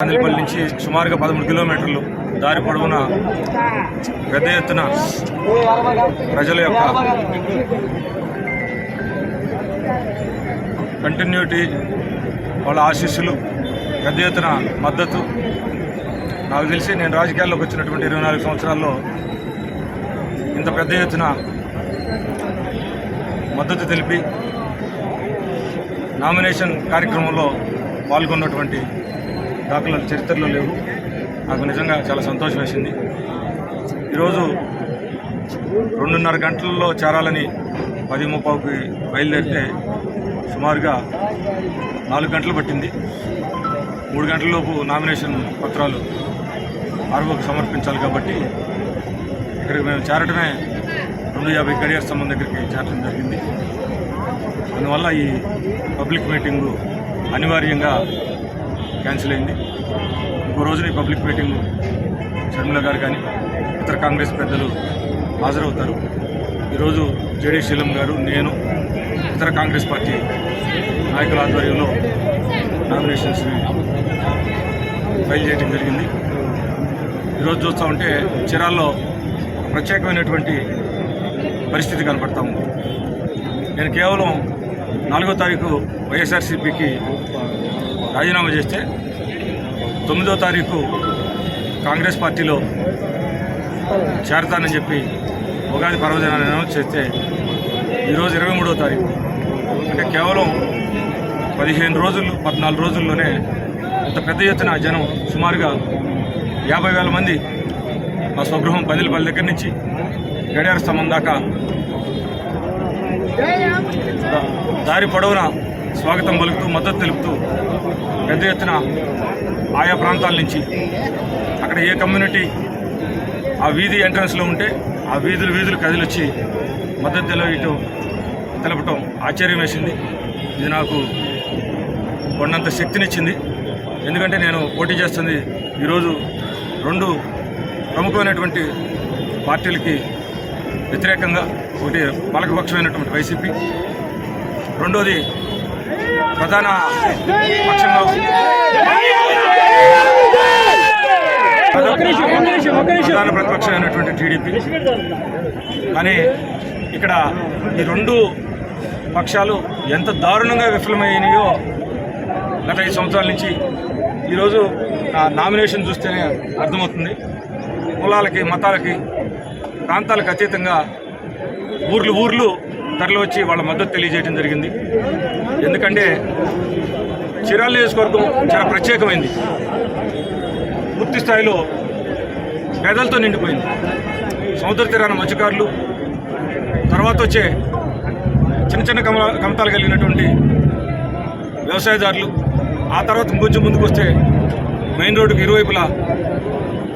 కాందిపల్లి నుంచి సుమారుగా పదమూడు కిలోమీటర్లు దారి పొడవున పెద్ద ఎత్తున ప్రజల యొక్క కంటిన్యూటీ వాళ్ళ ఆశీస్సులు పెద్ద ఎత్తున మద్దతు. నాకు తెలిసి నేను రాజకీయాల్లోకి వచ్చినటువంటి ఇరవై నాలుగు సంవత్సరాల్లో ఇంత పెద్ద ఎత్తున మద్దతు తెలిపి నామినేషన్ కార్యక్రమంలో పాల్గొన్నటువంటి దాఖలాలు చరిత్రలో లేవు. నాకు నిజంగా చాలా సంతోషం వేసింది. ఈరోజు రెండున్నర గంటల్లో చేరాలని పది ముప్పావుకి బయలుదేరితే సుమారుగా నాలుగు గంటలు పట్టింది. మూడు గంటలలోపు నామినేషన్ పత్రాలు ఆర్వోకి సమర్పించాలి కాబట్టి ఇక్కడికి మేము చేరటమే రెండు యాభై కెరియర్ స్తంభం దగ్గరికి చేరడం జరిగింది. అందువల్ల ఈ పబ్లిక్ మీటింగు అనివార్యంగా క్యాన్సిల్ అయింది. ఇంకో రోజున ఈ పబ్లిక్ మీటింగ్ షర్మిల గారు కానీ ఇతర కాంగ్రెస్ పెద్దలు హాజరవుతారు. ఈరోజు జేడీ శీలం గారు నేను ఇతర కాంగ్రెస్ పార్టీ నాయకుల ఆధ్వర్యంలో నామినేషన్స్ని ఫైల్ చేయడం జరిగింది. ఈరోజు చూస్తూ ఉంటే చీరాల్లో ప్రత్యేకమైనటువంటి పరిస్థితి కనపడతా ఉంది. నేను కేవలం నాలుగో తారీఖు వైఎస్ఆర్సీపీకి రాజీనామా చేస్తే తొమ్మిదో తారీఖు కాంగ్రెస్ పార్టీలో చేరతానని చెప్పి ఉగాది పర్వదినాన్ని అనౌన్స్ చేస్తే ఈరోజు ఇరవై మూడో తారీఖు. అంటే కేవలం పదిహేను రోజులు పద్నాలుగు రోజుల్లోనే ఇంత పెద్ద ఎత్తున జనం సుమారుగా యాభై వేల మంది మా స్వగృహం పదిలపల్లి దగ్గర నుంచి గడియార స్తంభం దాకా దారి పొడవున స్వాగతం పలుకుతూ మద్దతు తెలుపుతూ పెద్ద ఎత్తున ఆయా ప్రాంతాల నుంచి. అక్కడ ఏ కమ్యూనిటీ ఆ వీధి ఎంట్రన్స్లో ఉంటే ఆ వీధులు వీధులు కదిలొచ్చి మద్దతు ఇటు తెలపటం ఆశ్చర్యం వేసింది. ఇది నాకు కొండంత శక్తినిచ్చింది. ఎందుకంటే నేను పోటీ చేస్తుంది ఈరోజు రెండు ప్రముఖమైనటువంటి పార్టీలకి వ్యతిరేకంగా ఒకటి పాలకపక్షమైనటువంటి వైసీపీ రెండోది ప్రధాన పక్షంగా ప్రధాన ప్రతిపక్షమైనటువంటి టీడీపీ కానీ ఇక్కడ ఈ రెండు పక్షాలు ఎంత దారుణంగా విఫలమైనాయో గత ఐదు సంవత్సరాల నుంచి ఈరోజు నామినేషన్ చూస్తేనే అర్థమవుతుంది. కులాలకి మతాలకి ప్రాంతాలకు అతీతంగా ఊర్లు ఊర్లు తరలి వచ్చి వాళ్ళ మద్దతు తెలియజేయడం జరిగింది. ఎందుకంటే చిరాల నియోజకవర్గం చాలా ప్రత్యేకమైంది. పూర్తి స్థాయిలో పేదలతో నిండిపోయింది. సముద్ర తీరాన మత్స్యకారులు తర్వాత వచ్చే చిన్న చిన్న కమ కమతాలు కలిగినటువంటి వ్యవసాయదారులు ఆ తర్వాత ఇంకొంచెం ముందుకు వస్తే మెయిన్ రోడ్డుకు ఇరువైపులా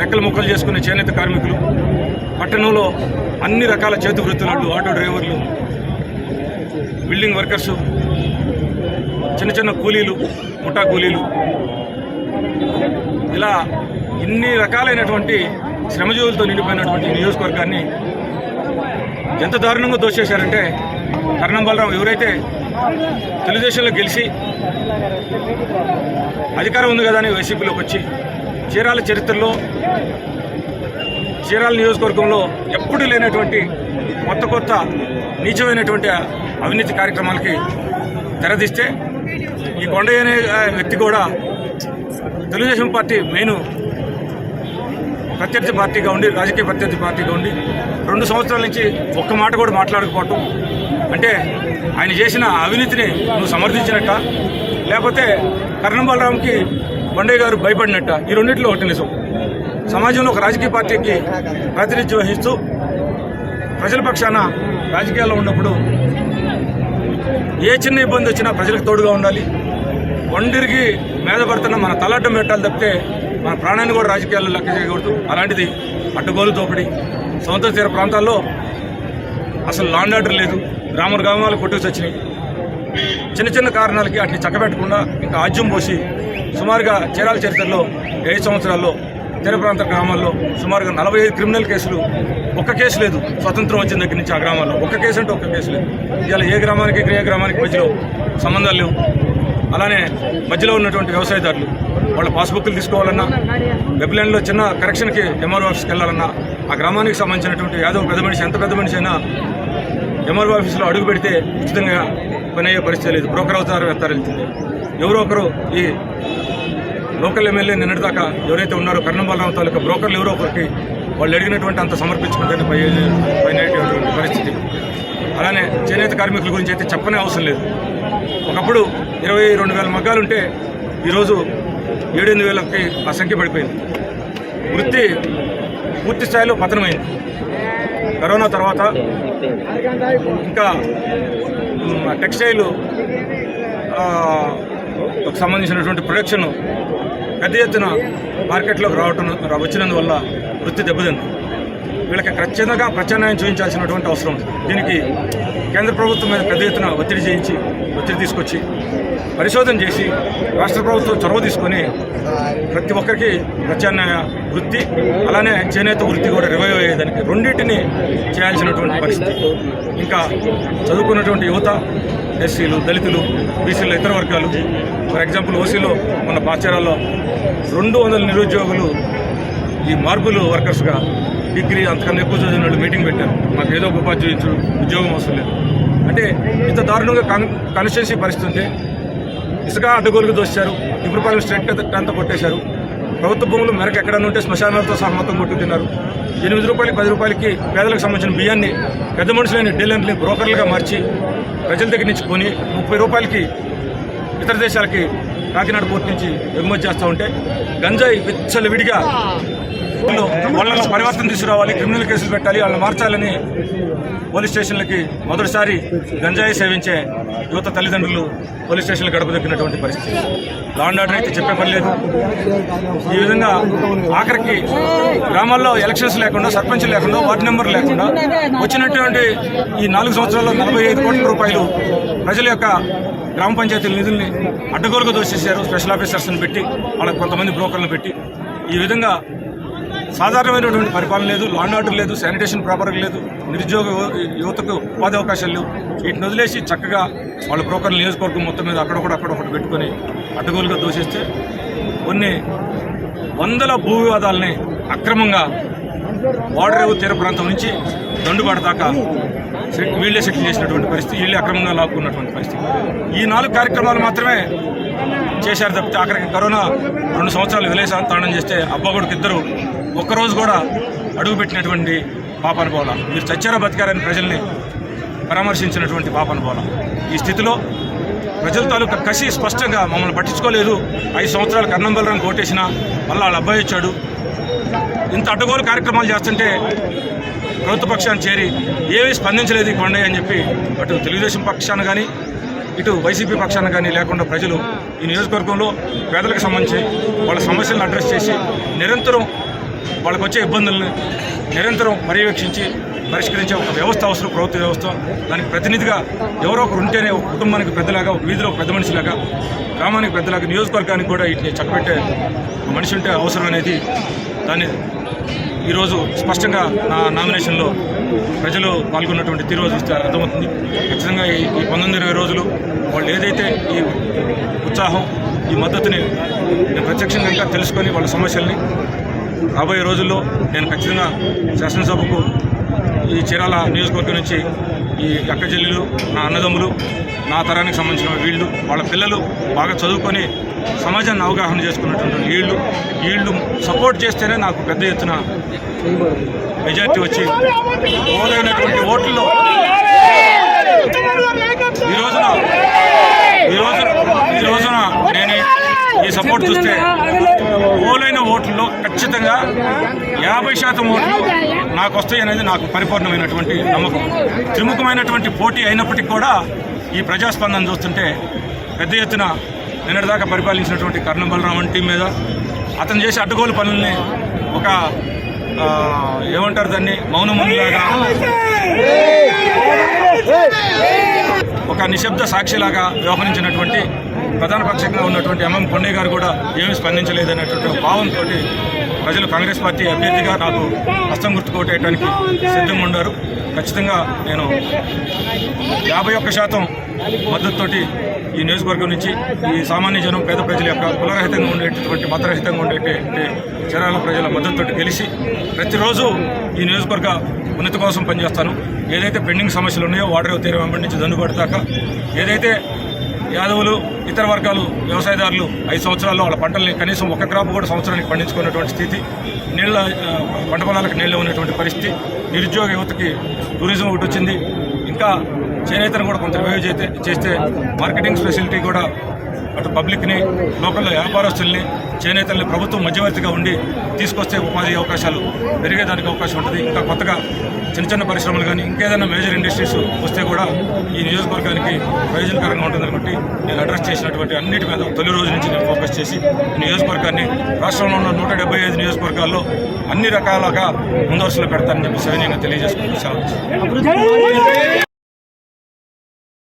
రెక్కలు ముక్కలు చేసుకునే చేనేత కార్మికులు పట్టణంలో అన్ని రకాల చేతి వృత్తులు ఆటో డ్రైవర్లు బిల్డింగ్ వర్కర్సు చిన్న చిన్న కూలీలు ముఠా కూలీలు. ఇలా ఇన్ని రకాలైనటువంటి శ్రమజీవులతో నిండిపోయినటువంటి నియోజకవర్గాన్ని ఎంత దారుణంగా దోచేశారంటే కర్ణం బలరాం ఎవరైతే తెలుగుదేశంలో గెలిచి అధికారం ఉంది కదా అని వైసీపీలోకి వచ్చి చీరాల చరిత్రలో చీరాల నియోజకవర్గంలో ఎప్పుడు లేనటువంటి కొత్త కొత్త నీచమైనటువంటి అవినీతి కార్యక్రమాలకి తెరదీస్తే ఈ కొండయ్య అనే వ్యక్తి కూడా తెలుగుదేశం పార్టీ మెయిన్ ప్రత్యర్థి పార్టీగా ఉండి రాజకీయ ప్రత్యర్థి పార్టీగా ఉండి రెండు సంవత్సరాల నుంచి ఒక్క మాట కూడా మాట్లాడకపోవటం. అంటే ఆయన చేసిన అవినీతిని నువ్వు సమర్థించినట్ట? లేకపోతే కర్ణం బలరాంకి కొండయ్య గారు భయపడినట్ట? ఈ రెండింటిలో ఒకటి నిజం. సమాజంలో ఒక రాజకీయ పార్టీకి ప్రాతినిధ్యం వహిస్తూ ప్రజల పక్షాన రాజకీయాల్లో ఉన్నప్పుడు ఏ చిన్న ఇబ్బంది వచ్చినా ప్రజలకు తోడుగా ఉండాలి. ఒండిరికి మీద పడుతున్న మన తలడ్డం పెట్టాలి తప్పితే మన ప్రాణాన్ని కూడా రాజకీయాల్లో లెక్క చేయకూడదు. అలాంటిది అడ్డగోలు దోపిడి. సముద్ర తీర ప్రాంతాల్లో అసలు లాండ్ ఆర్డర్ లేదు. గ్రామ గ్రామాలు కొట్టుకు వచ్చినాయి చిన్న చిన్న కారణాలకి వాటిని చక్కబెట్టకుండా ఇంకా ఆజ్యం పోసి సుమారుగా చీరాల చరిత్రలో ఐదు సంవత్సరాల్లో తీర ప్రాంత గ్రామాల్లో సుమారుగా నలభై ఐదు క్రిమినల్ కేసులు. ఒక్క కేసు లేదు. స్వతంత్రం వచ్చిన దగ్గర నుంచి ఆ గ్రామాల్లో. ఒక్క కేసు అంటే ఒక్క కేసు లేదు. ఇవాళ ఏ గ్రామానికి ఏ గ్రామానికి మధ్యలో సంబంధాలు లేవు. అలానే మధ్యలో ఉన్నటువంటి వ్యవసాయదారులు వాళ్ళ పాస్బుక్లు తీసుకోవాలన్నా వెబ్లైన్లో చిన్న కరెక్షన్కి ఎంఆర్ఓ ఆఫీస్కి వెళ్ళాలన్నా ఆ గ్రామానికి సంబంధించినటువంటి యాదవ్ పెద్ద మనిషి ఎంత పెద్ద మనిషి అయినా ఎంఆర్ఓ ఆఫీస్లో అడుగు పెడితే ఉచితంగా పని అయ్యే పరిస్థితి లేదు. బ్రోకర్ అవుతారు వెళ్తారు వెళ్తుంది. ఎవరో ఒకరు ఈ లోకల్ ఎమ్మెల్యే నిన్నటిదాకా ఎవరైతే ఉన్నారో కర్ణంబాలరావు తాలూకా బ్రోకర్లు ఎవరో ఒకరికి వాళ్ళు అడిగినటువంటి అంత సమర్పించుకుంటే పై పైనటువంటి పరిస్థితి. అలానే చేనేత కార్మికుల గురించి అయితే చెప్పనే అవసరం లేదు. ఒకప్పుడు ఇరవై రెండు వేల మగ్గాలుంటే ఈరోజు ఏడెనిమిది వేలకి ఆ సంఖ్య పడిపోయింది. వృత్తి పూర్తి స్థాయిలో పతనమైంది. కరోనా తర్వాత ఇంకా టెక్స్టైల్ సంబంధించినటువంటి ప్రొడక్షన్ పెద్ద ఎత్తున మార్కెట్లోకి రావటం వచ్చినందువల్ల వృత్తి దెబ్బతింది. వీళ్ళకి ఖచ్చితంగా ప్రత్యామ్నాయం చూపించాల్సినటువంటి అవసరం ఉంది. దీనికి కేంద్ర ప్రభుత్వం మీద పెద్ద ఎత్తున ఒత్తిడి చేయించి ఒత్తిడి తీసుకొచ్చి పరిశోధన చేసి రాష్ట్ర ప్రభుత్వం చొరవ తీసుకొని ప్రతి ఒక్కరికి ప్రత్యామ్నాయ వృత్తి అలానే చేనేత వృత్తి కూడా రివైవ్ అయ్యేదానికి రెండింటిని చేయాల్సినటువంటి పరిస్థితి. ఇంకా చదువుకున్నటువంటి యువత ఎస్సీలు దళితులు బీసీలు ఇతర వర్గాలు. ఫర్ ఎగ్జాంపుల్ ఓసీలో మన పాచారాల్లో రెండు వందల నిరుద్యోగులు ఈ మార్పులు వర్కర్స్గా డిగ్రీ అంతకన్నా ఎక్కువ చదివిన వాళ్ళు మీటింగ్ పెట్టారు. మాకు ఏదో ఒక ఉపాధ్యాయుడు ఉద్యోగం అవసరం లేదు. అంటే ఇంత దారుణంగా కాన్ కాన్స్టిట్యున్సీ పరిస్థితి ఉంటే ఇసుక అడ్డగోలుకు దోశారు. ఇబ్రపాలెం స్ట్రెట్ అంతా కొట్టేశారు. ప్రభుత్వ భూములు మేరకు ఎక్కడన్నా ఉంటే శ్మశానాలతో సహమతం మొత్తం ఎనిమిది రూపాయలకి పది రూపాయలకి పేదలకు సంబంధించిన బియ్యాన్ని పెద్ద మనుషులైన డీలర్ని బ్రోకర్లుగా మార్చి ప్రజల దగ్గర నుంచి కొని ముప్పై రూపాయలకి ఇతర దేశాలకి కాకినాడ పోర్టు నుంచి ఎగుమతి చేస్తూ ఉంటే గంజాయి విచ్చలవిడిగా వాళ్ళలో పరివర్తన తీసుకురావాలి క్రిమినల్ కేసులు పెట్టాలి వాళ్ళని మార్చాలని పోలీస్ స్టేషన్లకి మొదటిసారి గంజాయి సేవించే యువత తల్లిదండ్రులు పోలీస్ స్టేషన్లు గడప దొక్కినటువంటి పరిస్థితి. లా అండ్ ఆర్డర్ అయితే చెప్పే పని లేదు. ఈ విధంగా ఆఖరికి గ్రామాల్లో ఎలక్షన్స్ లేకుండా సర్పంచ్ లేకుండా వార్డు నెంబర్ లేకుండా వచ్చినటువంటి ఈ నాలుగు సంవత్సరాల్లో నలభై ఐదు కోట్ల రూపాయలు ప్రజల యొక్క గ్రామ పంచాయతీల నిధుల్ని అడ్డగోలుగా దోషేశారు స్పెషల్ ఆఫీసర్స్ని పెట్టి వాళ్ళకి కొంతమంది బ్రోకర్లను పెట్టి. ఈ విధంగా సాధారణమైనటువంటి పరిపాలన లేదు లాండ్ ఆర్డర్ లేదు శానిటేషన్ ప్రాపర్గా లేదు నిరుద్యోగ యువతకు ఉపాధి అవకాశాలు లేవు. వీటిని వదిలేసి చక్కగా వాళ్ళ బ్రోకర్ నియోజకవర్గం మొత్తం మీద అక్కడ కూడా అక్కడ ఒకటి పెట్టుకొని అడ్డగోలుగా దోషిస్తే కొన్ని వందల భూ వివాదాలని అక్రమంగా వాడరేవు తీర ప్రాంతం నుంచి దండుబాటు దాకా వీళ్ళే సెటిల్ చేసినటువంటి పరిస్థితి వీళ్ళే అక్రమంగా లాక్కున్నటువంటి పరిస్థితి. ఈ నాలుగు కార్యక్రమాలు మాత్రమే చేశారు తప్పితే ఆఖరికి కరోనా రెండు సంవత్సరాలు విలేసాంతారణం చేస్తే అబ్బగొడుకు ఇద్దరు ఒక్కరోజు కూడా అడుగుపెట్టినటువంటి పాపను పోల మీరు చచ్చారా బతికారని ప్రజల్ని పరామర్శించినటువంటి పాపను పోల ఈ స్థితిలో ప్రజల తాలూకా కసి స్పష్టంగా మమ్మల్ని పట్టించుకోలేదు. ఐదు సంవత్సరాలు కన్నం బలరాం కోటేసిన మళ్ళీ వాళ్ళ అబ్బాయి వచ్చాడు. ఇంత అడ్డగోలు కార్యక్రమాలు చేస్తుంటే ప్రభుత్వ పక్షాన్ని చేరి ఏమీ స్పందించలేదు ఈ కొండయ్య అని చెప్పి అటు తెలుగుదేశం పక్షాన కానీ ఇటు వైసీపీ పక్షాన కానీ లేకుండా ప్రజలు ఈ నియోజకవర్గంలో పేదలకు సంబంధించి వాళ్ళ సమస్యలను అడ్రస్ చేసి నిరంతరం వాళ్ళకు వచ్చే ఇబ్బందులను నిరంతరం పర్యవేక్షించి పరిష్కరించే ఒక వ్యవస్థ అవసరం ప్రభుత్వ వ్యవస్థ. దానికి ప్రతినిధిగా ఎవరో ఒకరు ఉంటేనే ఒక కుటుంబానికి పెద్దలాగా ఒక వీధిలో పెద్ద మనిషిలాగా గ్రామానికి పెద్దలాగా నియోజకవర్గానికి కూడా వీటిని చక్కబెట్టే మనిషి ఉంటే అవసరం అనేది దాన్ని ఈరోజు స్పష్టంగా నా నామినేషన్లో ప్రజలు పాల్గొన్నటువంటి తీరు చూస్తే అర్థమవుతుంది. ఖచ్చితంగా ఈ పంతొమ్మిది ఇరవై రోజులు వాళ్ళు ఏదైతే ఈ ఉత్సాహం ఈ మద్దతుని నేను ప్రత్యక్షంగా ఇంకా తెలుసుకొని వాళ్ళ సమస్యల్ని రాబోయే రోజుల్లో నేను ఖచ్చితంగా శాసనసభకు ఈ చీరాల నియోజకవర్గం నుంచి ఈ అక్క చెల్లెలు నా అన్నదమ్ములు నా తరానికి సంబంధించిన వీళ్ళు వాళ్ళ పిల్లలు బాగా చదువుకొని సమాజాన్ని అవగాహన చేసుకున్నటువంటి వీళ్ళు వీళ్ళు సపోర్ట్ చేస్తేనే నాకు పెద్ద ఎత్తున మెజార్టీ వచ్చి ఓలైనటువంటి ఓట్లలో ఈ రోజున ఈ రోజున ఈ రోజున సపోర్ట్ చూస్తే ఓలైన ఓట్లలో ఖచ్చితంగా యాభై శాతం ఓట్లు నాకు వస్తాయి అనేది నాకు పరిపూర్ణమైనటువంటి నమ్మకం. త్రిముఖమైనటువంటి పోటీ అయినప్పటికీ కూడా ఈ ప్రజాస్పందన చూస్తుంటే పెద్ద ఎత్తున నిన్నటిదాకా పరిపాలించినటువంటి కర్ణం బలరామన్ టీం మీద అతను చేసే అడ్డగోలు పనుల్ని ఒక ఏమంటారు దాన్ని? మౌనమునిలాగా ఒక నిశ్శబ్ద సాక్షిలాగా వ్యవహరించినటువంటి ప్రధాన పక్షంగా ఉన్నటువంటి ఎంఎం కొండే గారు కూడా ఏమీ స్పందించలేదనేటువంటి భావంతో ప్రజలు కాంగ్రెస్ పార్టీ అభ్యర్థిగా నాకు హస్తం గుర్తుకోటేయడానికి సిద్ధంగా ఉన్నారు. ఖచ్చితంగా నేను యాభై ఒక్క శాతం మద్దతుతోటి ఈ నియోజకవర్గం నుంచి ఈ సామాన్య జనం పేద ప్రజల యొక్క కులరహితంగా ఉండేటటువంటి మతరహితంగా ఉండేటువంటి జనాల ప్రజల మద్దతుతోటి గెలిచి ప్రతిరోజు ఈ నియోజకవర్గ ఉన్నతి కోసం పనిచేస్తాను. ఏదైతే పెండింగ్ సమస్యలు ఉన్నాయో వాటర్ తీరం వెంబడి నుంచి దండుబాటు దాకా ఏదైతే యాదవులు ఇతర వర్గాలు వ్యవసాయదారులు ఐదు సంవత్సరాల్లో వాళ్ళ పంటల్ని కనీసం ఒక క్రాప్ కూడా సంవత్సరానికి పండించుకున్నటువంటి స్థితి నీళ్ళ పంట పొలాలకు నీళ్ళు ఉన్నటువంటి పరిస్థితి నిరుద్యోగ యువతకి టూరిజం ఒకటి వచ్చింది. ఇంకా చేనేతను కూడా కొంత రివైవ్ చేస్తే చేస్తే మార్కెటింగ్ ఫెసిలిటీ కూడా అటు పబ్లిక్ని లోకల్ వ్యాపారస్తుల్ని చేనేతల్ని ప్రభుత్వం మధ్యవర్తిగా ఉండి తీసుకొస్తే ఉపాధి అవకాశాలు పెరిగేదానికి అవకాశం ఉంటుంది. ఇంకా కొత్తగా చిన్న చిన్న పరిశ్రమలు కానీ ఇంకేదైనా మేజర్ ఇండస్ట్రీస్ వస్తే కూడా ఈ నియోజకవర్గానికి ప్రయోజనకరంగా ఉంటుంది కాబట్టి నేను అడ్రస్ చేసినటువంటి అన్నిటి మీద తొలి రోజు నుంచి నేను ఫోకస్ చేసి నియోజకవర్గాన్ని రాష్ట్రంలో ఉన్న నూట డెబ్బై ఐదు నియోజకవర్గాల్లో అన్ని రకాలుగా ముందవరుసలో పెడతానని చెప్పి సవినయంగా తెలియజేసుకుంటూ సెలవు